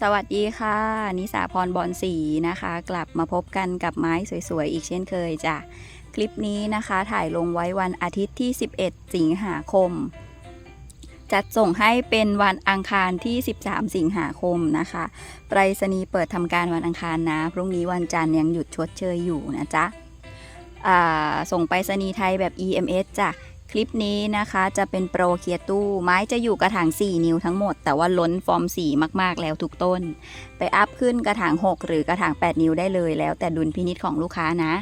สวัสดีค่ะ นิสาพรบอลสีนะคะ กลับมาพบกันกับไม้สวยๆ อีกเช่นเคยจ้ะ คลิปนี้นะคะถ่ายลงไว้วันอาทิตย์ที่ 11 สิงหาคม จัดส่งให้เป็นวันอังคารที่ 13 สิงหาคมนะคะไปรษณีย์เปิดทำการวันอังคารนะ พรุ่งนี้วันจันทร์ยังหยุดชดเชยอยู่นะจ๊ะส่งไปรษณีย์ไทยแบบ EMS จ้ะ ลิปนี้นะคะจะเป็นโปรเคียตู้ ไม้จะอยู่กระถาง 4 นิ้วทั้งหมด แต่ว่าล้นฟอร์ม 4 มากๆ แล้วทุกต้น ไปอัพขึ้นกระถาง 6 หรือกระถาง 8 นิ้วได้เลยแล้วแต่ดุลพินิจของลูกค้านะ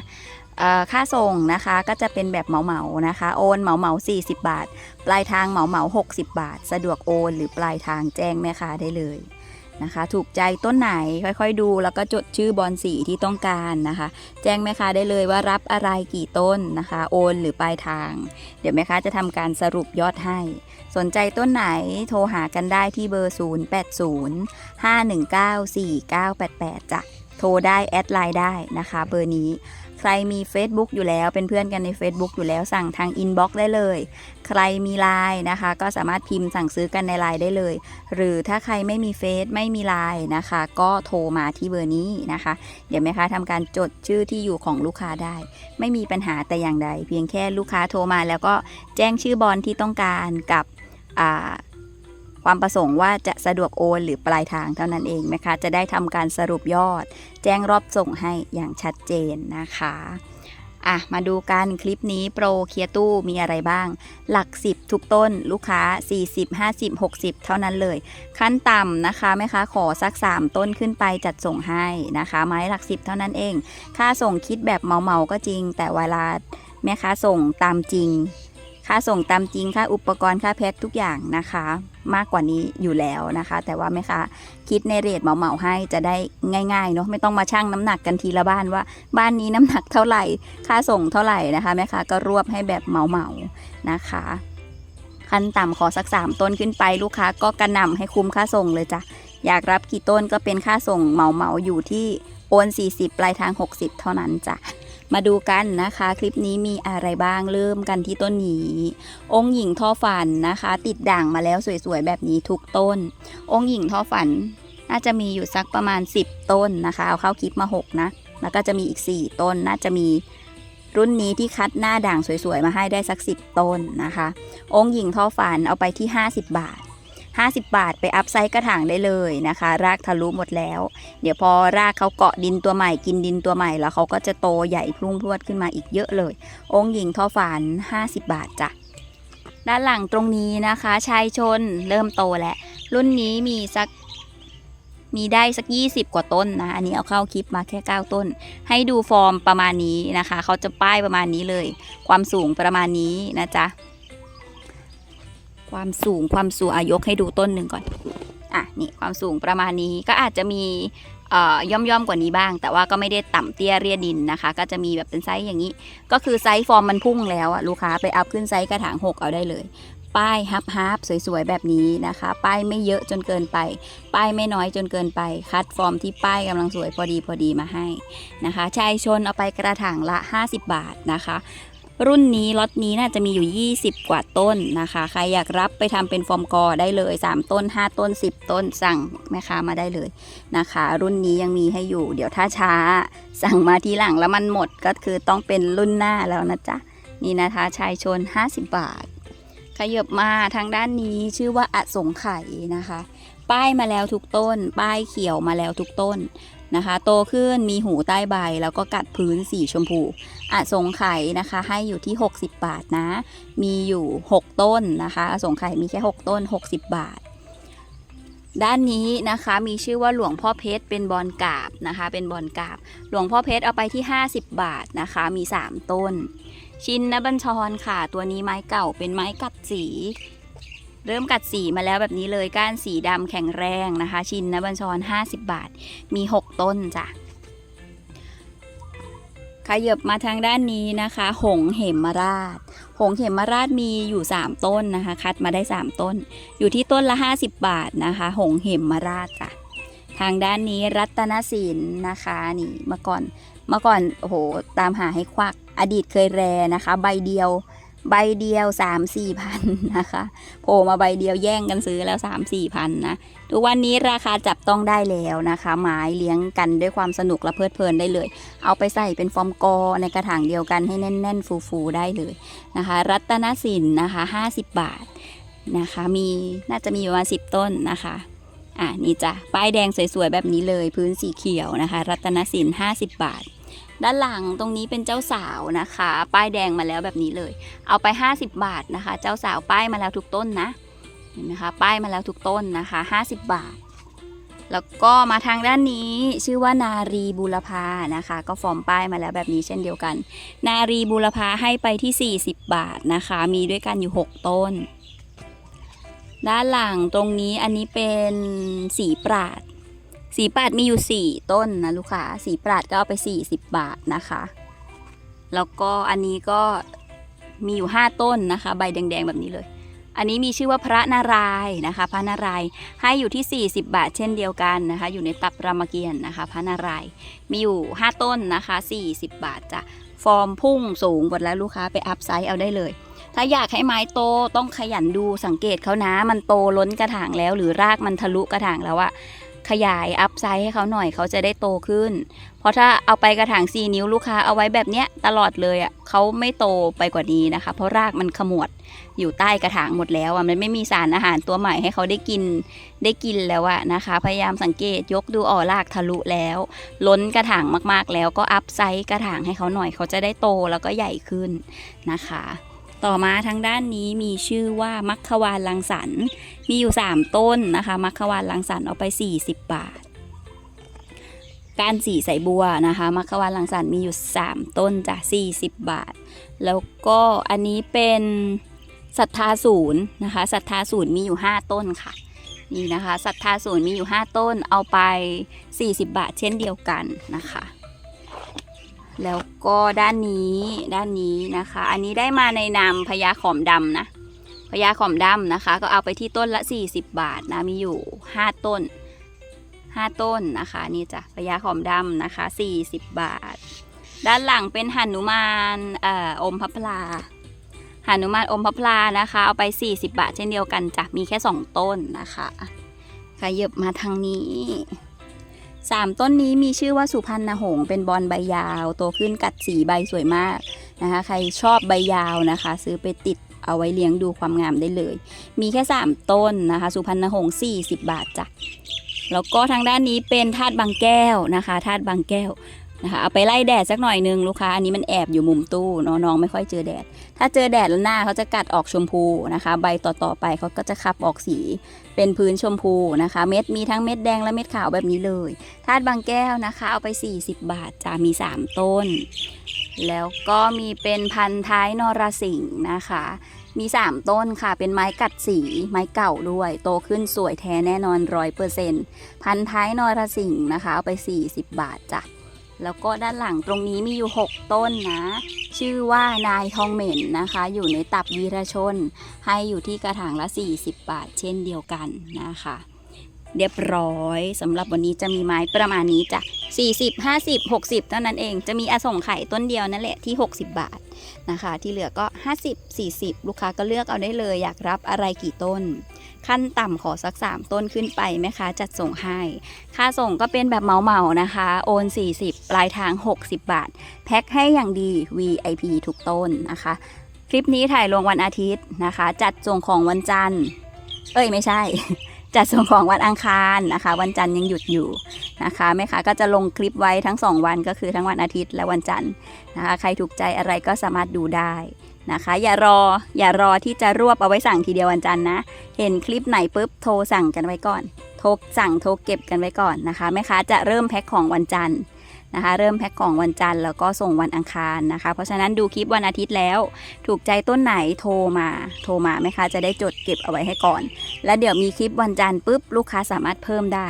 ค่าส่งนะคะก็จะเป็นแบบเหมาๆนะคะ โอนเหมาๆ40 บาท ปลายทางเหมาๆ60 บาท สะดวกโอน หรือปลายทางแจ้งแม่ค้าได้เลย นะคะ ถูกใจต้นไหนค่อยๆดู แล้วก็จดชื่อบอลสีที่ต้องการนะคะ แจ้งแม่ค้าได้เลยว่ารับอะไรกี่ต้นนะคะ โอนหรือปลายทาง เดี๋ยวแม่ค้าจะทำการสรุปยอดให้ สนใจต้นไหนโทรหากันได้ที่เบอร์ 0 8 0 5 1 9 4 9 8 8จ้ะโทรได้แอดไลน์ได้นะคะ เบอร์นี้ ใครมี Facebook อยู่แล้ว เป็นเพื่อนกันใน Facebook อยู่แล้วสั่งทางอินบ็อกซ์ได้เลย ใครมีไลน์นะคะ ก็สามารถพิมพ์สั่งซื้อกันในไลน์ได้เลย หรือถ้าใครไม่มีเฟซไม่มีไลน์นะคะ ก็โทรมาที่เบอร์นี้นะคะ เดี๋ยวแม่ค้าทำการจดชื่อที่อยู่ของลูกค้าได้ ไม่มีปัญหาแต่อย่างใด เพียงแค่ลูกค้าโทรมาแล้วก็แจ้งชื่อบอลที่ต้องการกับอ่า ความประสงค์ว่าจะสะดวกโอนหรือปลายทางเท่านั้นเองนะคะ จะได้ทำการสรุปยอด แจ้งรอบส่งให้อย่างชัดเจนนะคะอะมาดูกันคลิปนี้โปรเคลียตู้มีอะไรบ้าง หลัก 10 ทุกต้นลูกค้า 40 50 60 เท่านั้นเลย ขั้นต่ำนะคะแม่ค้าขอสัก 3 ต้นขึ้นไปจัดส่งให้นะคะ ไม้หลัก 10 เท่านั้นเอง ค่าส่งคิดแบบเมาๆก็จริง แต่เวลาแม่ค้าส่งตามจริง ค่าส่งตามจริง ค่าอุปกรณ์ค่าแพ็คทุกอย่างนะคะ มากกว่านี้อยู่แล้วนะคะ แต่ว่าแม่ค้าคิดในเรทเหมาๆให้จะได้ง่ายๆเนาะไม่ต้องมาชั่งน้ำหนักกันทีละบ้านว่า บ้านนี้น้ำหนักเท่าไหร่ ค่าส่งเท่าไหร่นะคะแม่ค้าก็รวบให้แบบเหมาๆนะคะขั้นต่ำขอสัก3ต้นขึ้นไปลูกค้าก็กระหน่ำให้คุ้มค่าส่งเลยจ้ะอยากรับกี่ต้นก็เป็นค่าส่งเหมาเหมาอยู่ที่โอน 40 ปลายทาง 60 เท่านั้นจ้ะ มาดูกันนะคะ คลิปนี้มีอะไรบ้างเริ่มกันที่ต้นนี้ องค์หญิงท่อฝันนะคะ ติดด่างมาแล้วสวยๆแบบนี้ทุกต้น องค์หญิงท่อฝันน่าจะมีอยู่สักประมาณ 10 ต้นนะคะ เอาเข้าคลิปมา 6 นะ แล้วก็จะมีอีก 4 ต้นน่าจะมีรุ่นนี้ที่คัดหน้าด่างสวยๆ มาให้ได้สัก 10 ต้นนะคะ องค์หญิงท่อฝันเอาไปที่ 50 บาท 50 บาทไปอัพไซส์กระถางได้เลยนะคะ รากทะลุหมดแล้ว เดี๋ยวพอรากเขาเกาะดินตัวใหม่กินดินตัวใหม่แล้วเขาก็จะโตใหญ่พุ่งพรวดขึ้นมาอีกเยอะเลย องค์หญิงท่อฝาน50 บาทจ้ะด้านหลังตรงนี้นะคะชายชนเริ่มโตแล้ว รุ่นนี้มีสักมีได้สัก 20 กว่าต้นนะ อันนี้เอาเข้าคลิปมาแค่ 9 ต้น ให้ดูฟอร์มประมาณนี้นะคะ เขาจะป้ายประมาณนี้เลย ความสูงประมาณนี้นะจ๊ะ ความสูงความสูงอายกให้ดูต้นหนึ่งก่อนอะนี่ความสูงประมาณนี้ก็อาจจะมีย่อมย่อมกว่านี้บ้าง แต่ว่าก็ไม่ได้ต่ำเตี้ยเรียดินนะคะ ก็จะมีแบบเป็นไซส์อย่างนี้ ก็คือไซส์ฟอร์มมันพุ่งแล้วอะลูกค้าไปอัพขึ้นไซส์กระถาง 6 เอาได้เลย ป้ายฮับฮับสวยๆ แบบนี้นะคะ ป้ายไม่เยอะจนเกินไป ป้ายไม่น้อยจนเกินไป คัดฟอร์มที่ป้ายกำลังสวยพอดีพอดีมาให้นะคะชายชนเอาไปกระถางละ 50 บาทนะคะ รุ่นนี้ล็อตนี้น่าจะมีอยู่ 20 กว่าต้นนะคะ ใครอยากรับไปทำเป็นฟอร์มกอได้เลย 3 ต้น 5 ต้น 10 ต้นสั่งแม่ค้ามาได้เลยนะคะ รุ่นนี้ยังมีให้อยู่ เดี๋ยวถ้าช้า สั่งมาทีหลังแล้วมันหมดก็คือต้องเป็นรุ่นหน้าแล้วนะจ๊ะนี่นะคะชายชน 50 บาท ขยับมาทางด้านนี้ชื่อว่าอสงไข่นะคะ ป้ายมาแล้วทุกต้น ป้ายเขียวมาแล้วทุกต้น นะคะ โตขึ้นมีหูใต้ใบ แล้วก็กัดพื้นสีชมพูอสงไข่นะคะ ให้อยู่ที่ 60 บาทนะ มีอยู่ 6 ต้นนะคะอสงไข่มีแค่ 6 ต้น 60 บาท ด้านนี้นะคะมีชื่อว่าหลวงพ่อเพชรเป็นบอลกาบนะคะ เป็นบอลกาบ หลวงพ่อเพชรเอาไปที่ 50 บาทนะคะ มี 3 ต้น ชินนบัญชรค่ะ ตัวนี้ไม้เก่าเป็นไม้กัดสี เริ่มกัดสีมาแล้วแบบนี้เลยก้านสีดำแข็งแรงนะคะ ชินนบัญชร 50 บาท มี 6 ต้นจ้ะขยับมาทางด้านนี้นะคะ หงเหมราช หงเหมราชมีอยู่ 3 ต้นนะคะ คัดมาได้ 3 ต้น อยู่ที่ต้นละ 50 บาทนะคะ หงเหมราชจ้ะทางด้านนี้รัตนศิลป์นะคะนี่เมื่อก่อนเมื่อก่อนโอ้โหตามหาให้ควักอดีตเคยแรนะคะ ใบเดียว ใบเดียว3 4พันนะคะโผล่มาใบเดียวแย่งกันซื้อแล้ว3 4พันนะทุกวันนี้ราคาจับต้องได้แล้วนะคะ ไม้เลี้ยงกันด้วยความสนุกและเพลิดเพลินได้เลย เอาไปใส่เป็นฟอร์มกอในกระถางเดียวกันให้แน่น ๆ ฟูๆได้เลยนะคะ รัตนสินนะคะ50บาทนะคะมีน่าจะมีประมาณ10ต้นนะคะอะนี่จ้ะป้ายแดงสวยๆแบบนี้เลยพื้นสีเขียวนะคะ รัตนสิน50บาท ด้านหลังตรงนี้เป็นเจ้าสาวนะคะ ป้ายแดงมาแล้วแบบนี้เลย เอาไป 50 บาทนะคะ เจ้าสาวป้ายมาแล้วทุกต้นนะเห็นไหมคะป้ายมาแล้วทุกต้นนะคะ 50 บาท แล้วก็มาทางด้านนี้ชื่อว่านารีบูรพานะคะ ก็ฟอร์มป้ายมาแล้วแบบนี้เช่นเดียวกัน นารีบูรพาให้ไปที่ 40 บาทนะคะ มีด้วยกันอยู่ 6 ต้น ด้านหลังตรงนี้อันนี้เป็นสีปราด สีปราดมีอยู่ 4 ต้นนะลูกค้าสีปราดก็เอาไป 40 บาทนะคะ แล้วก็อันนี้ก็มีอยู่ 5 ต้นนะคะ ใบแดงๆแบบนี้เลย อันนี้มีชื่อว่าพระนารายนะคะ พระนารายให้อยู่ที่ 40 บาท เช่นเดียวกันนะคะ อยู่ในตับรามเกียรตินะคะ พระนารายมีอยู่ 5 ต้นนะคะ 40 บาทจะฟอร์มพุ่งสูงหมดแล้วลูกค้าไปอัพไซส์เอาได้เลย ถ้าอยากให้ไม้โตต้องขยันดูสังเกตเขานะ มันโตล้นกระถางแล้ว หรือรากมันทะลุกระถางแล้วอะ ขยายอัพไซส์ให้เขาหน่อยเขาจะได้โตขึ้น เพราะถ้าเอาไปกระถาง 4 นิ้วลูกค้าเอาไว้แบบเนี้ยตลอดเลยอะ่ะเขาไม่โตไปกว่านี้นะคะ เพราะรากมันขมวดอยู่ใต้กระถางหมดแล้วอะ่ะมันไม่มีสารอาหารตัวใหม่ให้เขาได้กินได้กินแล้วอะนะคะ พยายามสังเกตยกดูออรากทะลุแล้ว ล้นกระถางมากๆแล้วก็อัพไซส์กระถางให้เขาหน่อยเขาจะได้โตแล้วก็ใหญ่ขึ้นนะคะ ต่อมาทางด้านนี้มีชื่อว่ามัคควานลังสรรมีอยู่ 3 ต้นนะคะมัคควานลังสรรเอาไป 40 บาท การสีใสบัวนะคะมัคควานลังสรรมีอยู่ 3 ต้นจ้ะ40 บาท แล้วก็อันนี้เป็นศรัทธาศูนย์นะคะศรัทธาศูนย์มีอยู่ 5 ต้นค่ะนี่นะคะศรัทธาศูนย์มีอยู่ 5 ต้นเอาไป 40 บาทเช่นเดียวกันนะคะ แล้วก็ด้านนี้ด้านนี้นะคะ อันนี้ได้มาในนามพญาขอมดำนะพญาขอมดำนะคะ ก็เอาไปที่ต้นละ 40 บาทนะมีอยู่ 5 ต้น 5 ต้นนะคะ นี่จ้ะพญาขอมดำนะคะ 40 บาท ด้านหลังเป็นหนุมานเอ่ออมพับพลาหนุมานอมพับพลานะคะ เอาไป 40 บาทเช่นเดียวกันจ้ะมีแค่ 2 ต้นนะคะขยับมาทางนี้ สามต้นนี้มีชื่อว่าสุพรรณหงษ์เป็นบอลใบยาว โตขึ้นกัดสีใบสวยมากนะคะ ใครชอบใบยาวนะคะ ซื้อไปติดเอาไว้เลี้ยงดูความงามได้เลย มีแค่ 3 ต้นนะคะ สุพรรณหงส์40 บาทจ้ะแล้วก็ทางด้านนี้เป็นธาตุบางแก้วนะคะธาตุบางแก้ว นะคะเอาไปไล่แดดสักหน่อยนึงลูกค้าอันนี้มันแอบอยู่มุมตู้เนาะน้องไม่ค่อยเจอแดด ถ้าเจอแดดแล้วหน้าเขาจะกัดออกชมพูนะคะ ใบต่อๆไปเขาก็จะขับออกสีเป็นพื้นชมพูนะคะ เม็ดมีทั้งเม็ดแดงและเม็ดขาวแบบนี้เลยธาตุบางแก้วนะคะ เอาไป 40 บาทจะมี 3 ต้น แล้วก็มีเป็นพันท้ายนรสิงห์นะคะมี 3 ต้นค่ะ เป็นไม้กัดสี ไม้เก่าด้วย โตขึ้นสวยแท้แน่นอนร้อยเปอร์เซ็นต์พันท้ายนรสิงห์นะคะ เอาไป 40 บาทจ้ะ แล้วก็ด้านหลังตรงนี้มีอยู่ 6 ต้นนะ ชื่อว่านายทองเหม็นนะคะ อยู่ในตับวีรชน ให้อยู่ที่กระถางละ 40 บาท เช่นเดียวกันนะคะ เรียบร้อยสำหรับวันนี้จะมีไม้ประมาณนี้จ้ะ40 50 60 เท่านั้นเองจะมีอส่งไข่ต้นเดียวนั่นแหละที่ 60 บาทนะคะ ที่เหลือก็ 50 40 ลูกค้าก็เลือกเอาได้เลย อยากรับอะไรกี่ต้น ขั้นต่ำขอสัก 3 ต้นขึ้นไปไหมคะจัดส่งให้ ค่าส่งก็เป็นแบบเหมาๆนะคะ โอน 40 ปลายทาง 60 บาท แพ็คให้อย่างดี VIP ทุกต้นนะคะ คลิปนี้ถ่ายลงวันอาทิตย์นะคะ จัดส่งของวันจันทร์ เอ้ยไม่ใช่ จัดส่งของวันอังคารนะคะ วันจันทร์ยังหยุดอยู่นะคะแม่ค้าก็จะลงคลิปไว้ทั้ง 2 วันก็คือทั้งวันอาทิตย์และวันจันทร์นะคะ ใครถูกใจอะไรก็สามารถดูได้ นะคะ อย่ารออย่ารอที่จะรวบเอาไว้สั่งทีเดียววันจันทร์นะ เห็นคลิปไหนปุ๊บโทรสั่งกันไว้ก่อนโทรสั่งโทรเก็บกันไว้ก่อนนะคะแม่ค้าจะเริ่มแพ็คของวันจันทร์นะคะเริ่มแพ็คของวันจันทร์แล้วก็ส่งวันอังคารนะคะ เพราะฉะนั้นดูคลิปวันอาทิตย์แล้ว ถูกใจต้นไหนโทรมา โทรมาแม่ค้าจะได้จดเก็บเอาไว้ให้ก่อน แล้วเดี๋ยวมีคลิปวันจันทร์ปุ๊บลูกค้าสามารถเพิ่มได้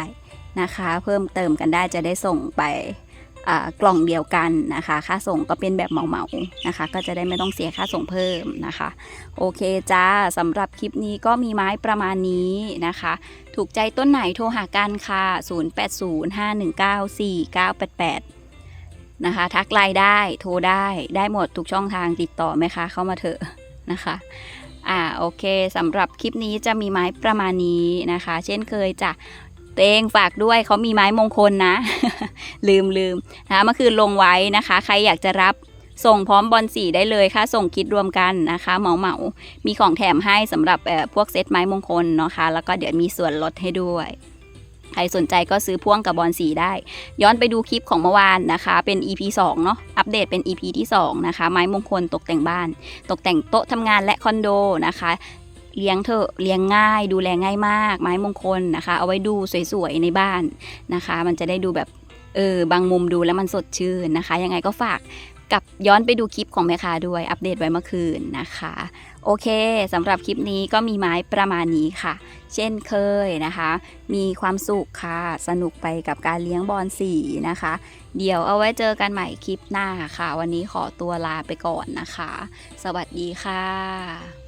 นะคะ เพิ่มเติมกันได้จะได้ส่งไป กล่องเดียวกันนะคะ ค่าส่งก็เป็นแบบเหมาๆนะคะ ก็จะได้ไม่ต้องเสียค่าส่งเพิ่มนะคะ โอเคจ้าสำหรับคลิปนี้ก็มีไม้ประมาณนี้นะคะ ถูกใจต้นไหนโทรหากันค่ะ 0805194988 นะคะ ทักไลน์ได้โทรได้ได้หมดทุกช่องทางติดต่อไหมคะ เข้ามาเถอะนะคะอ่าโอเคสำหรับคลิปนี้จะมีไม้ประมาณนี้นะคะ เช่นเคยจ้ะ เตงฝากด้วยเขามีไม้มงคลนะ ลืมลืมนะคะเมื่อคืนลงไว้นะคะ ใครอยากจะรับส่งพร้อมบอลสีได้เลยค่ะ ส่งคิดรวมกันนะคะเหมาเหมามีของแถมให้สำหรับเอ่อพวกเซตไม้มงคลเนาะคะ แล้วก็เดี๋ยวมีส่วนลดให้ด้วยใครสนใจก็ซื้อพ่วงกับบอลสีได้ ย้อนไปดูคลิปของเมื่อวานนะคะ เป็น EP 2 เนาะอัปเดตเป็น EP ที่ 2 นะคะ ไม้มงคลตกแต่งบ้าน ตกแต่งโต๊ะทำงานและคอนโดนะคะ เลี้ยงเถอะเลี้ยงง่าย ดูแลง่ายมาก ไม้มงคลนะคะ เอาไว้ดูสวยๆในบ้านนะคะ มันจะได้ดูแบบเออบางมุมดูแล้วมันสดชื่นนะคะ ยังไงก็ฝากกับย้อนไปดูคลิปของแม่ค้าด้วยอัปเดตไว้เมื่อคืนนะคะ โอเคสำหรับคลิปนี้ก็มีไม้ประมาณนี้ค่ะ เช่นเคยนะคะ มีความสุขค่ะ สนุกไปกับการเลี้ยงบอลสีนะคะ เดี๋ยวเอาไว้เจอกันใหม่คลิปหน้าค่ะ วันนี้ขอตัวลาไปก่อนนะคะ สวัสดีค่ะ